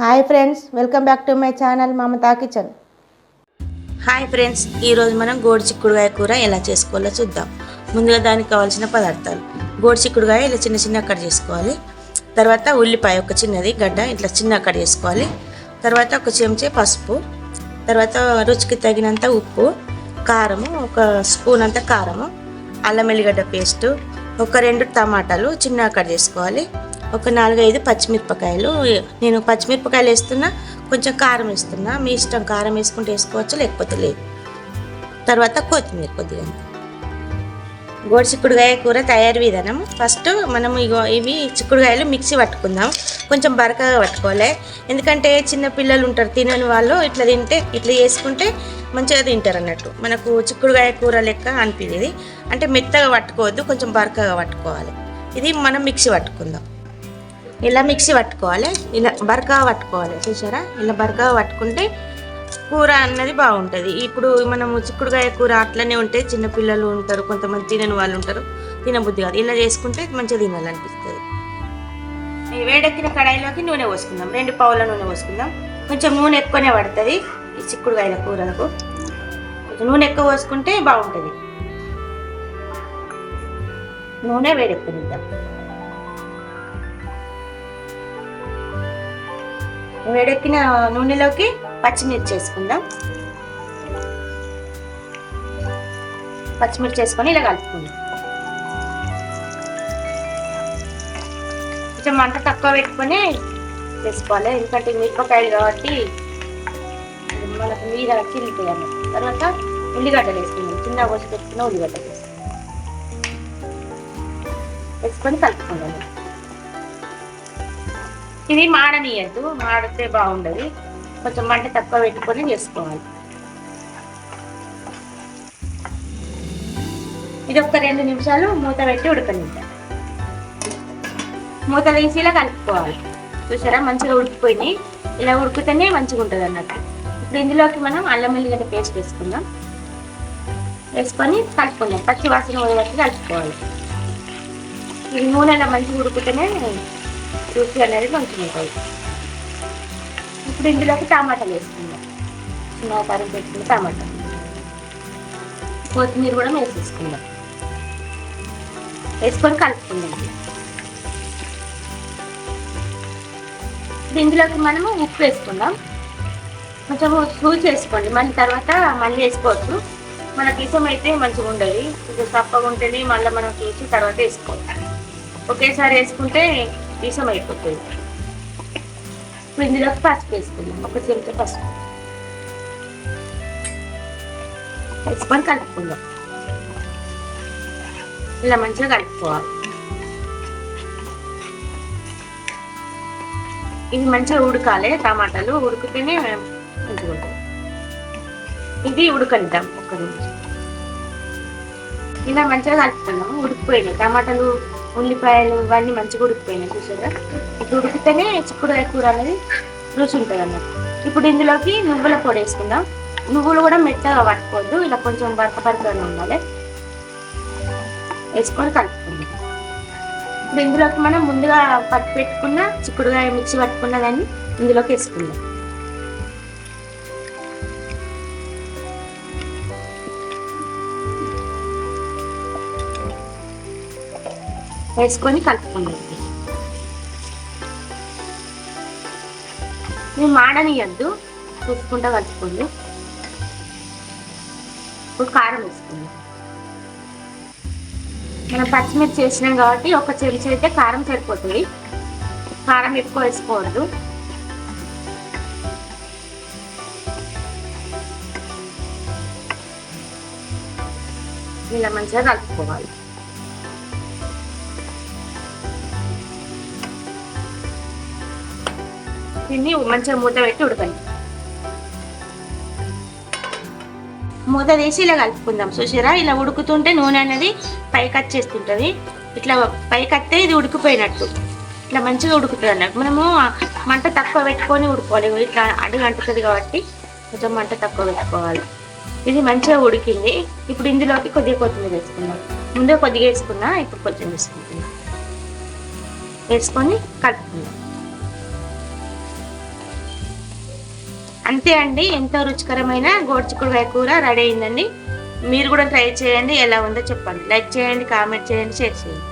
Hi friends welcome back to my channel Mamata kitchen. Hi friends ఈరోజు మనం గోడి చిక్కుడుగాయ కూర ఎలా చేసుకోవాలో చూద్దాం. ముందుగా దానికి కావాల్సిన పదార్థాలు. గోడి చిక్కుడుగాయ ఇలా చిన్న చిన్న కట్ చేసుకోవాలి. తర్వాత ఉల్లిపాయ ఒక చిన్నది గడ్డ ఇట్లా చిన్న కట్ చేసుకోవాలి. తర్వాత ఒక చెంచే పసుపు. తర్వాత రుచికి తగినంత ఉప్పు కారము ఒక స్పూన్ అంత కారము అల్లం ఎల్లిగడ్డ పేస్టు ఒక రెండు టమాటాలు చిన్నగా కట్ చేసుకోవాలి. ఒక నాలుగైదు పచ్చిమిరపకాయలు. నేను పచ్చిమిరపకాయలు వేస్తున్నా కొంచెం కారం వేస్తున్నా. మీ ఇష్టం కారం వేసుకుంటే వేసుకోవచ్చు లేకపోతే లేదు? తర్వాత కొత్తిమీర కొద్దిగా గోడి చిక్కుడుగాయ కూర తయారు విధానం. ఫస్ట్ మనం ఇగో ఇవి చిక్కుడుగాయలు మిక్సీ పట్టుకుందాం. కొంచెం బరకగా పట్టుకోవాలి. ఎందుకంటే చిన్న పిల్లలు ఉంటారు తినని వాళ్ళు ఇట్లా తింటే ఇట్లా చేసుకుంటే మంచిగా తింటారు అన్నట్టు. మనకు చిక్కుడుగాయ కూర లెక్క అనిపించేది అంటే మెత్తగా పట్టుకోవద్దు కొంచెం బరకగా పట్టుకోవాలి. ఇది మనం మిక్సీ పట్టుకుందాం. ఇలా మిక్సీ పట్టుకోవాలి. ఇలా బరకా పట్టుకోవాలి. చూసారా? ఇలా బరకా పట్టుకుంటే కూర అన్నది బాగుంటుంది. ఇప్పుడు మనము చిక్కుడుకాయ కూర అట్లనే ఉంటే చిన్నపిల్లలు ఉంటారు కొంతమంది తినని వాళ్ళు ఉంటారు. తినబుద్ధి కాదు. ఇలా చేసుకుంటే మంచిగా తినాలనిపిస్తుంది. వేడెక్కిన కడాయిలోకి నూనె పోసుకుందాం. రెండు పావుల నూనె పోసుకుందాం. కొంచెం నూనె ఎక్కువనే పడుతుంది ఈ చిక్కుడుకాయల కూరలకు. కొంచెం నూనె ఎక్కువ పోసుకుంటే బాగుంటుంది. నూనె వేడెక్కనిద్దాం. వేడెక్కిన నూనెలోకి పచ్చిమిర్చి వేసుకుందాం పచ్చిమిర్చి వేసుకొని ఇలా కలుపుకుందాం. కొంచెం మంట తక్కువ పెట్టుకొని వేసుకోవాలి ఎందుకంటే మిరపకాయలు కాబట్టి మనకు మీద చిల్లిపోయి అన్నమాట తర్వాత ఉల్లిగడ్డలు వేసుకుందాం. చిన్న కోసి పెట్టుకున్న ఉల్లిగడ్డలు వేసుకుందాం. వేసుకొని కలుపుకుందాం ఇది మాడనీయద్దు మాడితే బాగుండదు. కొంచెం మంట తక్కువ పెట్టుకొని చేసుకోవాలి. ఇది ఒక రెండు నిమిషాలు మూత పెట్టి ఉడకనిద్దాం మూత వేసి ఇలా కలుపుకోవాలి. చూసారా? మంచిగా ఉడికిపోయినాయి ఇలా ఉడికితేనే మంచిగా ఉంటుంది అన్నట్టు. ఇప్పుడు ఇందులోకి మనం అల్లం ఎల్లిగడ్డ పేస్ట్ వేసుకుందాం. వేసుకొని కలుపుకుందాం. పచ్చి వాసన పోయేటట్టు కలుపుకోవాలి. ఇది నూనెలో మంచిగా ఉడికితేనే రుచి అనేది మంచిగా ఉంటుంది ఇప్పుడు ఇందులోకి టమాటాలు వేసుకుందాం. చిన్న కారం పెట్టుకున్న టమాటా కొత్తిమీర కూడా వేసేసుకుందాం. వేసుకొని కలుపుకుందాం. ఇందులోకి మనము ఉప్పు వేసుకుందాం. కొంచెం చూసి వేసుకోండి మళ్ళీ తర్వాత మళ్ళీ వేసుకోవచ్చు. మనకి ఇష్టం అయితే మంచిగా ఉండదు. కొంచెం తప్పగా ఉంటేనే మళ్ళీ మనం చూసి తర్వాత వేసుకోవాలి ఒకేసారి వేసుకుంటే విషం అయిపోతుంది ఇప్పుడు ఇందులోకి పసుపు వేసుకుందాం ఒక చెంచా పసుపు వేసుకొని కలుపుకుందాం. ఇలా మంచిగా కలుపుకోవాలి. ఇది మంచిగా ఉడకాలి. టమాటాలు ఉడికితేనే మంచిగా ఉంటుంది. ఇది ఉడకనిద్దాం ఒక్క నిమిషం ఇలా మంచిగా కలుపుతున్నాం ఉడికిపోయినాయి. టమాటాలు ఉల్లిపాయలు ఇవన్నీ మంచిగా ఉడికిపోయినాయి చూసారా? ఇప్పుడు ఉడికితేనే చిక్కుడుకాయ కూర అనేది రుచి ఉంటుంది అన్నమాట ఇప్పుడు ఇందులోకి నువ్వుల పొడి వేసుకుందాం. నువ్వులు కూడా మెత్తగా పట్టుకోవద్దు ఇలా కొంచెం బరక బరకగా ఉండాలి. వేసుకొని కలుపుకుందాం. ఇప్పుడు ఇందులోకి మనం ముందుగా పట్టు పెట్టుకున్న చిక్కుడుకాయ మిక్సీ పట్టుకున్న దాన్ని ఇందులోకి వేసుకుందాం. వేసుకొని కలుపుకుందాం. నువ్వు మాడనియద్దు చూసుకుంటా కలుపుకోండి ఇప్పుడు కారం వేసుకోండి మనం పచ్చిమిర్చి వేసినాం కాబట్టి ఒక చెంచా అయితే కారం సరిపోతుంది. కారం ఎక్కువ వేసుకోవద్దు. ఇలా మంచిగా కలుపుకోవాలి. దీన్ని మంచిగా మూత పెట్టి ఉడకండి. మూత తీసి ఇలా కలుపుకుందాం. చూసారా? ఇలా ఉడుకుతుంటే నూనె అనేది పైకి వచ్చేస్తుంటుంది ఇట్లా పైకి వస్తే ఇది ఉడికిపోయినట్టు. ఇట్లా మంచిగా ఉడుకుతుంది అన్నట్టు. మనము మంట తక్కువ పెట్టుకొని ఉడుకోవాలి. ఇట్లా అడుగు అంటుతుంది కాబట్టి కొంచెం మంట తక్కువ పెట్టుకోవాలి. ఇది మంచిగా ఉడికింది. ఇప్పుడు ఇందులోకి కొద్దిగా కొత్తిమీర వేసుకుందాం. ముందే కొద్దిగా వేసుకున్నా ఇప్పుడు కొంచెం వేసుకుంటున్నాం. వేసుకొని కలుపుకుందాం. అంతే అండి ఎంతో రుచికరమైన గోడ్చిక్కుడుకాయ కూర రెడీ అయిందండి. మీరు కూడా ట్రై చేయండి ఎలా ఉందో చెప్పండి. లైక్ చేయండి కామెంట్ చేయండి షేర్ చేయండి.